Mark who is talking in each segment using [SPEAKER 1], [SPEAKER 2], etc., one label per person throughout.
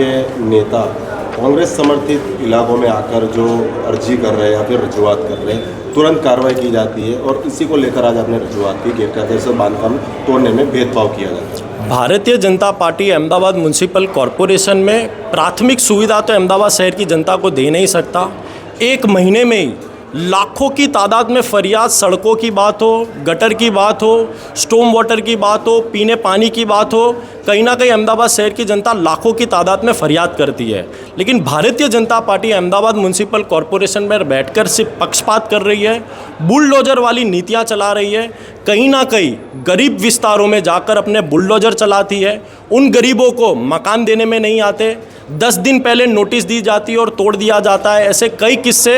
[SPEAKER 1] राजकीय नेता कांग्रेस समर्थित इलाकों में आकर जो अर्जी कर रहे हैं या फिर रजुआत कर रहे हैं तुरंत कार्रवाई की जाती है और इसी को लेकर आज आपने रजुआत की गैरकायदे से बांधकाम तोड़ने में भेदभाव किया जाता है
[SPEAKER 2] Bharatiya Janata party Ahmedabad municipal corporation में प्राथमिक सुविधा तो अहमदाबाद शहर की जनता को दे नहीं सकता एक महीने में ही लाखों की तादाद में फरियाद सड़कों की बात हो गटर की बात हो स्टोम वाटर की बात हो पीने पानी की बात हो कहीं ना कहीं अहमदाबाद शहर की जनता लाखों की तादाद में फरियाद करती है लेकिन Bharatiya Janata party Ahmedabad municipal corporation में बैठकर सिर्फ पक्षपात कर रही है बुलडोजर वाली नीतियाँ चला रही है कहीं ना कहीं गरीब विस्तारों में जाकर अपने बुलडोजर चलाती है उन गरीबों को मकान देने में नहीं आते दस दिन पहले नोटिस दी जाती है और तोड़ दिया जाता है ऐसे कई किस्से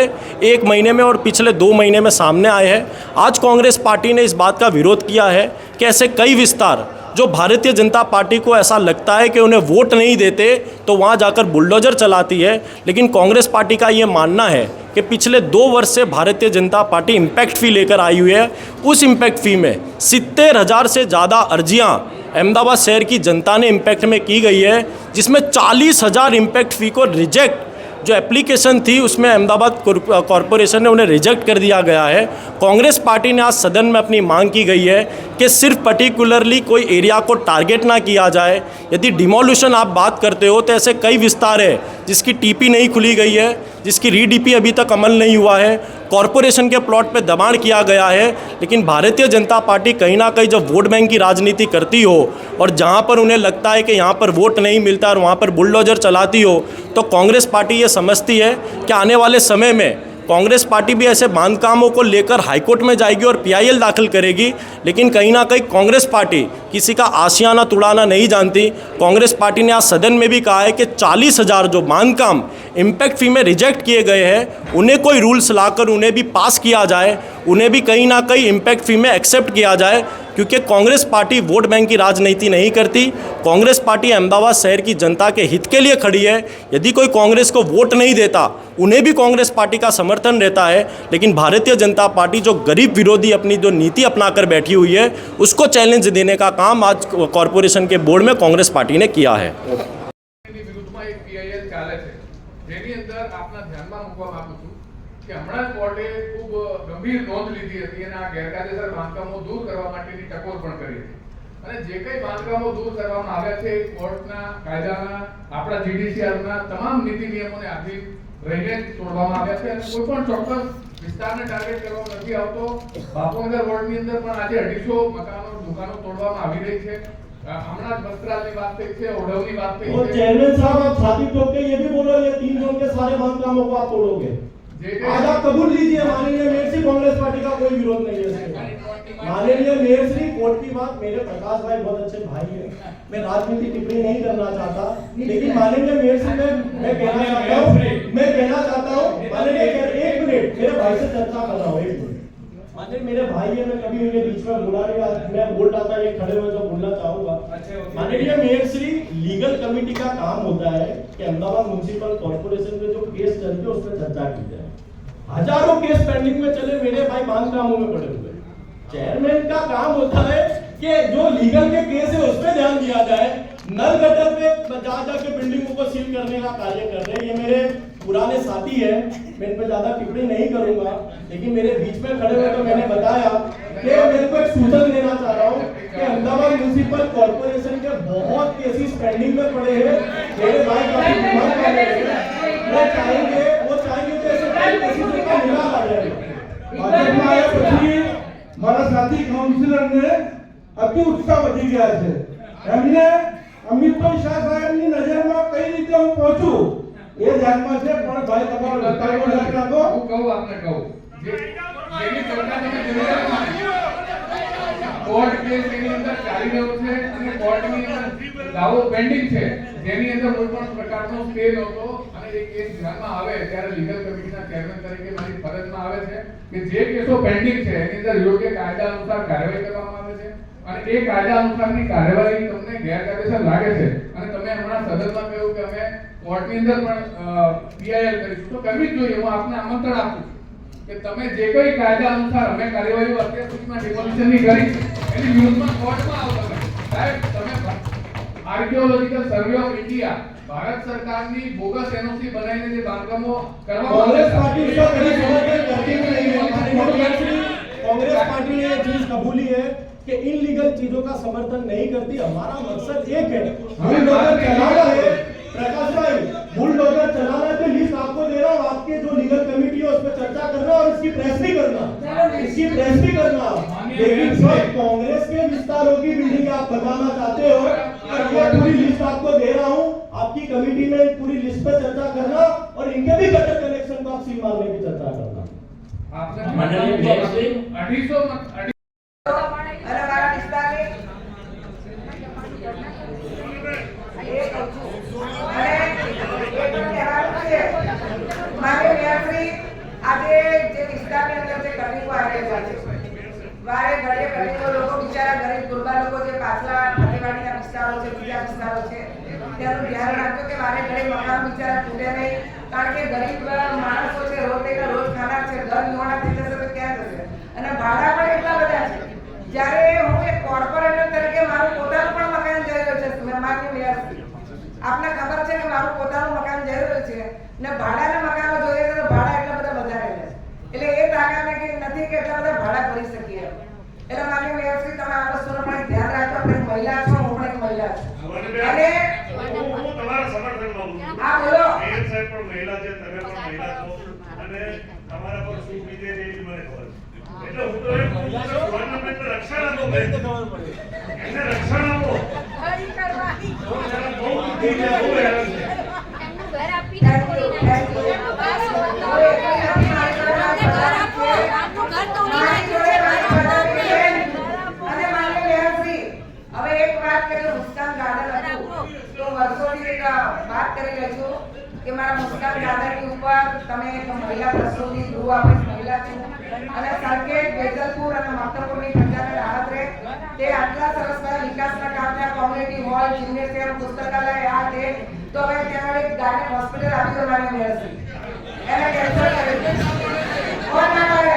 [SPEAKER 2] एक महीने में और पिछले दो महीने में सामने आए हैं आज कांग्रेस पार्टी ने इस बात का विरोध किया है कि ऐसे कई विस्तार जो भारतीय जनता पार्टी को ऐसा लगता है कि उन्हें वोट नहीं देते तो वहाँ जाकर बुलडोजर चलाती है लेकिन कांग्रेस पार्टी का ये मानना है कि पिछले दो वर्ष से भारतीय जनता पार्टी इम्पैक्ट फ़ी लेकर आई हुई है उस इम्पैक्ट फ़ी में सितर हज़ार से ज़्यादा अर्जियाँ अहमदाबाद शहर की जनता ने इम्पैक्ट में की गई है जिसमें चालीस हज़ार इम्पैक्ट फ़ी को रिजेक्ट जो एप्लीकेशन थी उसमें अहमदाबाद कॉरपोरेशन ने उन्हें रिजेक्ट कर दिया गया है कांग्रेस पार्टी ने आज सदन में अपनी मांग की गई है कि सिर्फ पर्टिकुलरली कोई एरिया को टारगेट ना किया जाए यदि डिमोल्यूशन आप बात करते हो तो ऐसे कई विस्तार है जिसकी टीपी नहीं खुली गई है जिसकी रीडीपी अभी तक अमल नहीं हुआ है कॉरपोरेशन के प्लॉट पे दबाण किया गया है लेकिन भारतीय जनता पार्टी कहीं ना कहीं जब वोट बैंक की राजनीति करती हो और जहां पर उन्हें लगता है कि यहाँ पर वोट नहीं मिलता और वहाँ पर बुलडोजर चलाती हो तो कांग्रेस पार्टी ये समझती है कि आने वाले समय में कांग्रेस पार्टी भी ऐसे बांधकामों को लेकर हाईकोर्ट में जाएगी और पीआईएल दाखिल करेगी लेकिन कहीं ना कहीं कांग्रेस पार्टी किसी का आशियाना तुड़ाना नहीं जानती कांग्रेस पार्टी ने आज सदन में भी कहा है कि चालीस हज़ार जो बांधकाम इम्पैक्ट फी में रिजेक्ट किए गए हैं उन्हें कोई रूल्स लाकर उन्हें भी पास किया जाए उन्हें भी कहीं ना कहीं इम्पैक्ट फी में एक्सेप्ट किया जाए क्योंकि कांग्रेस पार्टी वोट बैंक की राजनीति नहीं करती कांग्रेस पार्टी अहमदाबाद शहर की जनता के हित के लिए खड़ी है यदि कोई कांग्रेस को वोट नहीं देता उन्हें भी कांग्रेस पार्टी का समर्थन रहता है लेकिन भारतीय जनता पार्टी जो गरीब विरोधी अपनी जो नीति अपना कर बैठी हुई है उसको चैलेंज देने का काम आज कॉरपोरेशन के बोर्ड में कांग्रेस पार्टी ने किया है
[SPEAKER 3] કે હમણાં જ કોર્ટે ખૂબ ગંભીર નોંધ લીધી હતી અને આ ગેરકાયદેસર બાંધકામો દૂર કરવા માટેની ટકોર પણ કરી હતી અને જે કંઈ બાંધકામો દૂર કરવામાં આવ્યા છે કોર્ટના કાયદાના આપણા જીડીસીઆરના તમામ નીતિ નિયમોને આધીન રહીને તોડવામાં આવ્યા છે અને કોઈ પણ ચોક્કસ વિસ્તારને ટાર્ગેટ કરવામાં નથી આવતો બાપુનગર વોર્ડની અંદર પણ આજે અઢીસો મકાનો દુકાનો તોડવામાં આવી રહી છે હમણાં વસ્ત્રાલની વાત થઈ છે ઓઢવની વાત થઈ છે
[SPEAKER 4] ચેરમેન સાહેબ આપ સાદી तौर पे ये भी बोलो ये तीन जोन के सारे बांध कामों को आप आज आप कबूल लीजिए माननीय मेयर से कांग्रेस पार्टी का कोई विरोध नहीं है माननीय मेयर श्री कोर्ट की बात मेरे प्रकाश भाई बहुत अच्छे भाई है मैं राजनीति टिप्पणी नहीं करना चाहता लेकिन माननीय मेयर श्री मैं मैं कहना चाहता हूँ मैं कहना चाहता हूँ माननीय एक मिनट मेरे भाई से चर्चा कर रहा हूँ एक मिनट मेरे भाई है मैं कभी उन्हें बीच में बुला नहीं मैं बोल रहा था ये खड़े हुए तो बोलना चाहूंगा अच्छा, माननीय मेयर श्री लीगल कमेटी का काम होता है कि अहमदाबाद म्यूनिसिपल कॉर्पोरेशन में जो केस चल रहे उस पर चर्चा की जाए हजारों केस पेंडिंग में चले मेरे भाई बांध कामों में पड़े हुए चेयरमैन का काम होता है कि जो लीगल के केस है उस पर ध्यान दिया जाए नल गटर पे जा जाके बिल्डिंगों को सील करने का कार्य कर रहे हैं ये मेरे पुराने साथी है मैं इन पर ज्यादा टिप्पणी नहीं करूंगा लेकिन मेरे बीच में खड़े हुए तो मैंने बताया कि मेरे कॉर्पोरेशन के बहुत केसेस पेंडिंग में पड़े हैं मेरे भाई काफी बीमार पड़ रहे हैं वो चाहेंगे वो चाहेंगे तो ऐसे कई केसेस उनका निकाल आ जाएगा
[SPEAKER 5] और जब आया પછી મારા સાથી કાઉન્સિલર ને અતિ ઉત્સાહ વધી ગયા છે એમને અમિતભાઈ શાહ સાહેબની નજરમાં કઈ રીતે હું પહોંચું એ ધ્યાનમાં છે પણ ભાઈ તમારો ટાઈમ રાખો
[SPEAKER 3] હું કહું આપને કહું જેની સરકાર તમે જરૂર કોર્ટ કેસ એની અંદર ચાલી રહ્યો છે અને કોર્ટની અંદર દાવો પેન્ડિંગ છે જેની અંદર કોઈ પણ પ્રકારનો સ્ટે નહોતો અને એ કેસ ધ્યાનમાં આવે ત્યારે લીગલ કમિટીના ચેરમેન તરીકે મારી ફરજમાં આવે છે કે જે કેસો પેન્ડિંગ છે એની અંદર યોગ્ય કાયદા અનુસાર કાર્યવાહી કરવામાં આવે છે અને એ કાયદા અનુસારની કાર્યવાહી તમને ગેરકાયદેસર લાગે છે અને તમે હમણાં સદનમાં કહ્યું કે અમે કોર્ટની અંદર પણ પીઆઈએલ કરીશું તો કરવી જ જોઈએ હું આપને આમંત્રણ આપું છું કે તમે જે કોઈ કાયદા અનુસાર અમે કાર્યવાહી અત્યાર સુધીમાં ડિમોલિશનની કરી એની ન્યૂઝમાં કોર્ટમાં આવો તમે સાહેબ તમે archaeological survey of India Bharat સરકારની બોગસ એનઓસી બનાવીને જે બાંધકામો
[SPEAKER 4] કરવા
[SPEAKER 3] કોંગ્રેસ
[SPEAKER 4] પાર્ટી उसका કરી समर्थन કરી भी नहीं है कांग्रेस पार्टी ने ये चीज कबूली है कि इनलीगल चीजों का समर्थन नहीं करती हमारा मकसद एक है बुलडोजर चलाना है प्रकाश भाई बुलडोजर चलाना है तो लिस्ट आपको दे रहा हूँ જો લીગલ लीगल चर्चा करना और इसकी प्रेस भी करना इसकी प्रेस भी करना लेकिन सर कांग्रेस के विस्तारों की बिल्डिंग आप बताना चाहते हो और पूरी लिस्ट आपको दे रहा हूँ आपकी कमेटी में पूरी लिस्ट पर चर्चा करना और इनके भी गटर कनेक्शन को आप सीमा में भी चर्चा करना
[SPEAKER 6] અને ભાડા પણ એટલા બધા છે જ્યારે હું કોર્પોરેટર તરીકે મારું પોતાનું પણ મકાન જઈ રહ્યું છે આપને ખબર છે કે મારું પોતાનું મકાન જરૂર છે ને ભાડાના મકાનો જોઈએ તો ભાડા એટલે એ તાકાત નથી કે એટલા બધા ભાડા ભરી શકીએ એટલા માટે મેં એમ કે તમે આ વસ્તુનો પણ ધ્યાન રાખો આપણે મહિલા છો હું પણ એક મહિલા છું અને
[SPEAKER 7] હું તમારા સમર્થન માંગુ છું
[SPEAKER 6] હા બોલો
[SPEAKER 7] મેયર સાહેબ પણ મહિલા છે તમે પણ મહિલા છો અને તમારા પર શું બીજે એ મને ખબર એટલે હું તો એક ગવર્નમેન્ટ રક્ષણ આપો મેં તો ખબર પડે એને રક્ષણ આપો ખરી કરવાની બહુ
[SPEAKER 6] બુદ્ધિ બહુ હું વર્ષોથી વાત કરેલા છું કે મારા મુસ્કાન દાદાજી ઉપર તમે મહિલા પ્રસૂતિ ગૃહ આપે મહિલા છું અને સરખેજ વેજલપુર અને માતરપુરની પ્રજાને રાહત રહે તે આટલા સરસ બધા વિકાસના કામને કોમ્યુનિટી હોલ જિમ્નેશિયમ પુસ્તકાલય આ તે તો હવે ત્યાં એક ગાને હોસ્પિટલ આપી દેવાની રહેશે એને કેન્સલ કરે કોણ ના
[SPEAKER 1] કરે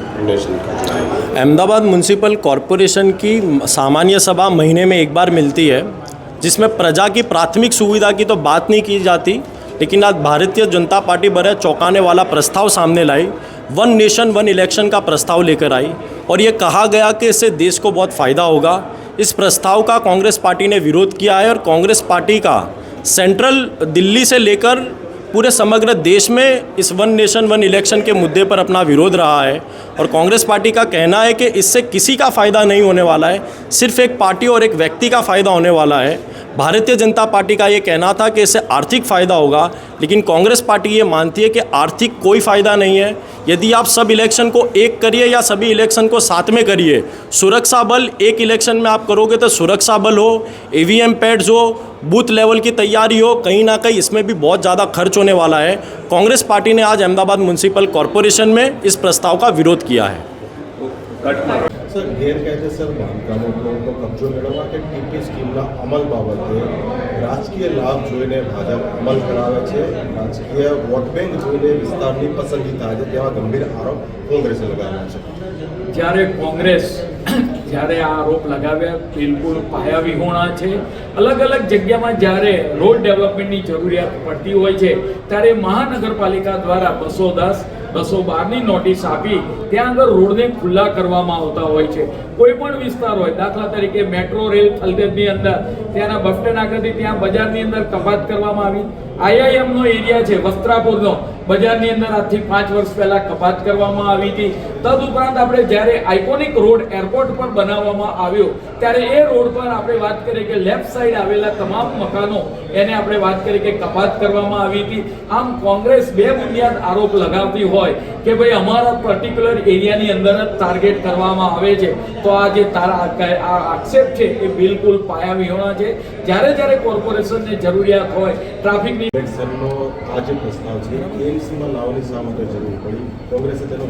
[SPEAKER 2] अहमदाबाद म्यूनसिपल कॉरपोरेशन की सामान्य सभा महीने में एक बार मिलती है जिसमें प्रजा की प्राथमिक सुविधा की तो बात नहीं की जाती लेकिन आज भारतीय जनता पार्टी बड़े चौंकाने वाला प्रस्ताव सामने लाई वन नेशन वन इलेक्शन का प्रस्ताव लेकर आई और ये कहा गया कि इससे देश को बहुत फ़ायदा होगा इस प्रस्ताव का कांग्रेस पार्टी ने विरोध किया है और कांग्रेस पार्टी का सेंट्रल दिल्ली से लेकर पूरे समग्र देश में इस वन नेशन वन इलेक्शन के मुद्दे पर अपना विरोध रहा है और कांग्रेस पार्टी का कहना है कि इससे किसी का फ़ायदा नहीं होने वाला है सिर्फ एक पार्टी और एक व्यक्ति का फ़ायदा होने वाला है भारतीय जनता पार्टी का ये कहना था कि इससे आर्थिक फ़ायदा होगा लेकिन कांग्रेस पार्टी ये मानती है कि आर्थिक कोई फ़ायदा नहीं है यदि आप सब इलेक्शन को एक करिए या सभी इलेक्शन को साथ में करिए सुरक्षा बल एक इलेक्शन में आप करोगे तो सुरक्षा बल हो ईवीएम e पैड्स हो बूथ लेवल की तैयारी हो कहीं ना कहीं इसमें भी बहुत ज़्यादा खर्च होने वाला है कांग्रेस पार्टी ने आज अहमदाबाद म्यूनसिपल कॉरपोरेशन में इस प्रस्ताव का विरोध किया है
[SPEAKER 1] સર ગેરકાયદેસર બાંધકામો તો કબજો મેળવવા કે ટીપી સ્કીમના અમલ બાબતે રાજકીય લાભ જોઈને ભાજપ અમલ કરાવે છે રાજકીય વોટ બેંક જોઈને વિસ્તારની પસંદગી થાય છે તેવા ગંભીર આરોપ કોંગ્રેસે લગાવ્યા છે
[SPEAKER 8] જ્યારે કોંગ્રેસ જ્યારે આ આરોપ લગાવ્યા બિલકુલ વિહોણા છે અલગ અલગ જગ્યામાં જ્યારે રોડ ડેવલપમેન્ટની જરૂરિયાત પડતી હોય છે ત્યારે મહાનગરપાલિકા દ્વારા બસો દસ બસો ની નોટિસ આપી ત્યાં આગળ રોડને ખુલ્લા કરવામાં આવતા હોય છે કોઈ પણ વિસ્તાર હોય દાખલા તરીકે મેટ્રો રેલ થલતેજની અંદર ત્યાંના બફટન આગળથી ત્યાં બજારની અંદર કપાત કરવામાં આવી નો એરિયા છે વસ્ત્રાપુરનો બજારની અંદર આજથી પાંચ વર્ષ પહેલાં કપાત કરવામાં આવી હતી તદુપરાંત આપણે જ્યારે આઇકોનિક રોડ એરપોર્ટ પણ બનાવવામાં આવ્યો ત્યારે એ રોડ પર આપણે વાત કરીએ કે લેફ્ટ સાઈડ આવેલા તમામ મકાનો એને આપણે વાત કરીએ કે કપાત કરવામાં આવી હતી આમ કોંગ્રેસ બે બુનિયાદ આરોપ લગાવતી હોય કે ભાઈ અમારા પર્ટિક્યુલર એરિયાની અંદર જ ટાર્ગેટ કરવામાં આવે છે તો આ જે તારા આક્ષેપ છે એ બિલકુલ પાયા વિહોણા છે જ્યારે જ્યારે કોર્પોરેશનને જરૂરિયાત હોય ટ્રાફિકની
[SPEAKER 1] આજનો પ્રસ્તાવ છે પોલિસીમાં લાવવાની શા માટે જરૂર પડી કોંગ્રેસે તેનો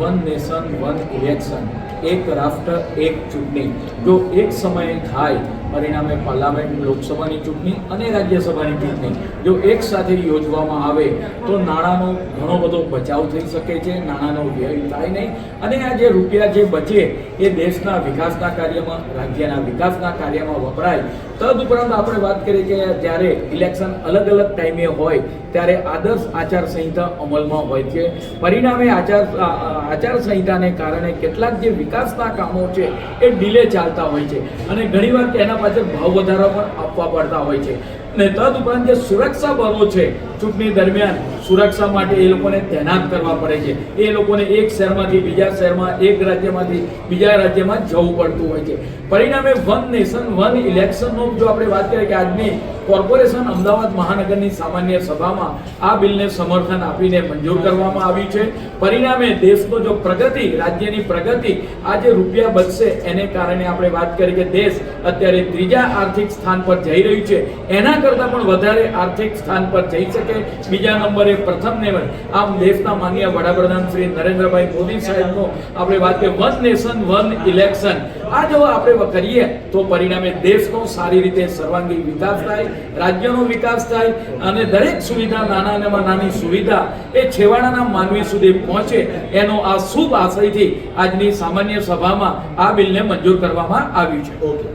[SPEAKER 8] વન નેશન વન ઇલેક્શન એક રાષ્ટ્ર એક ચૂંટણી જો એક સમયે થાય પરિણામે પાર્લામેન્ટ લોકસભાની ચૂંટણી અને રાજ્યસભાની ચૂંટણી જો એક સાથે યોજવામાં આવે તો નાણાંનો ઘણો બધો બચાવ થઈ શકે છે નાણાંનો વ્યય થાય નહીં અને આ જે રૂપિયા જે બચે એ દેશના વિકાસના કાર્યમાં રાજ્યના વિકાસના કાર્યમાં વપરાય તદઉપરાંત આપણે વાત કરીએ કે જ્યારે ઇલેક્શન અલગ અલગ ટાઈમે હોય ત્યારે આદર્શ આચારસંહિતા અમલમાં હોય છે પરિણામે આચાર આચારસંહિતાને કારણે કેટલાક જે વિકાસના કામો છે એ ડીલે ચાલતા હોય છે અને ઘણીવાર તેના પાછળ ભાવ વધારા પણ આપવા પડતા હોય છે ને તદ ઉપરાંત જે સુરક્ષા બળો છે ચૂંટણી દરમિયાન સુરક્ષા માટે એ લોકોને તૈનાત કરવા પડે છે એ લોકોને એક શહેરમાંથી બીજા શહેરમાં એક રાજ્યમાંથી બીજા રાજ્યમાં જવું પડતું હોય છે પરિણામે વન નેશન વન ઇલેક્શનનો જો આપણે વાત કરીએ કે આજની કોર્પોરેશન અમદાવાદ મહાનગરની સામાન્ય સભામાં આ બિલને સમર્થન આપીને મંજૂર કરવામાં આવ્યું છે પરિણામે દેશનો જો પ્રગતિ રાજ્યની પ્રગતિ આજે રૂપિયા બચશે એને કારણે આપણે વાત કરી કે દેશ અત્યારે ત્રીજા આર્થિક સ્થાન પર જઈ રહ્યું છે એના કરતાં પણ વધારે આર્થિક સ્થાન પર જઈ શકે કે બીજા નંબરે પ્રથમ નેવર આમ દેશના માન્ય વડાપ્રધાન શ્રી નરેન્દ્રભાઈ મોદી સાહેબનો આપણે વાત કે વન નેશન વન ઇલેક્શન આ જો આપણે કરીએ તો પરિણામે દેશનો સારી રીતે સર્વાંગી વિકાસ થાય રાજ્યનો વિકાસ થાય અને દરેક સુવિધા નાનામાં નાની સુવિધા એ છેવાડાના માનવી સુધી પહોંચે એનો આ શુભ આશ્રયથી આજની સામાન્ય સભામાં આ બિલને મંજૂર કરવામાં આવ્યું છે
[SPEAKER 1] ઓકે